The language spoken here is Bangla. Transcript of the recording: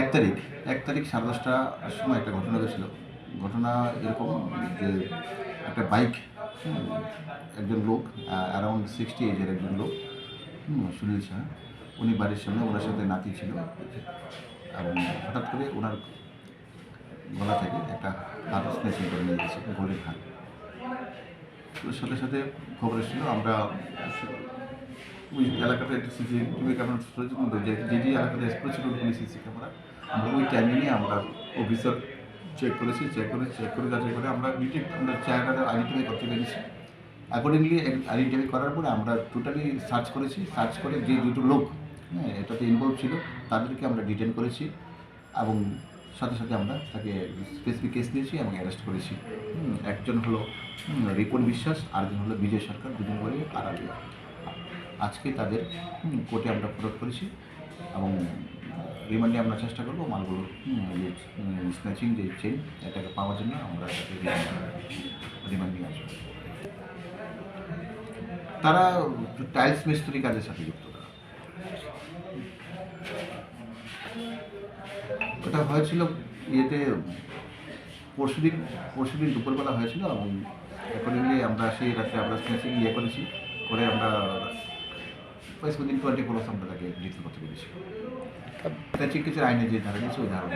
এক তারিখ এক তারিখ সাড়ে দশটার সময় একটা ঘটনা হয়েছিল ঘটনা এরকম যে একটা বাইক একজন লোক অ্যারাউন্ড সিক্সটি এজের একজন লোক সুনীল শাহ উনি বাড়ির সামনে ওনার সাথে নাতি ছিল। এবং হঠাৎ করে ওনার গলা থেকে একটা হাত স্ন্যাচিং করে নিয়ে গেছে, গোলের হাত। সাথে সাথে খবর এসেছিল, আমরা ওই এলাকাতে একটা সিসিটিভি ক্যামেরা প্রয়োজন যে যে যে এলাকাতে স্প্রে ছিল সিসি ক্যামেরা। আমরা ওই টাইমিংয়ে আমরা অফিসার চেক করেছি চেক করে চেক করে যাচাই করে আমরা ডিটেক্ট আমরা চেহারাটা আইডেন্টিফাই করতে পেরেছি। অ্যাকর্ডিংলি আইডেন্টিফাই করার পরে আমরা টোটালি সার্চ করেছি সার্চ করে যে দুটো লোক হ্যাঁ এটাতে ইনভলভ ছিল, তাদেরকে আমরা ডিটেন করেছি এবং সাথে সাথে আমরা তাকে স্পেসিফিক কেস নিয়েছি এবং অ্যারেস্ট করেছি। একজন হলো রিপন বিশ্বাস, আরেকজন হলো বিজয় সরকার, দুজন করে আড়ালি। আজকে তাদের কোর্টে আমরা প্রয়োগ করেছি এবং রিমান্ডে আমরা চেষ্টা করব মালগুলো স্ন্যাচিং যে চেন এটাকে পাওয়ার জন্য আমরা রিমান্ড নিয়ে আসব। তারা টাইলস মিস্ত্রি কাজের সাথে যুক্ত ওটা হয়েছিল ইয়েতে পরশুদিন পরশুদিন দুপুরবেলা হয়েছিল এবং অ্যাকর্ডিংলি আমরা সেই রাত্রে আমরা স্ন্যাচিং ইয়ে করেছি, করে আমরা উইদিন টোয়েন্টি ফোর আমরা তাকে রিসিভ করতে পেরেছি স্ন্যাচিং কিছু আইনে যে ধারা দিয়েছে ওই ধারা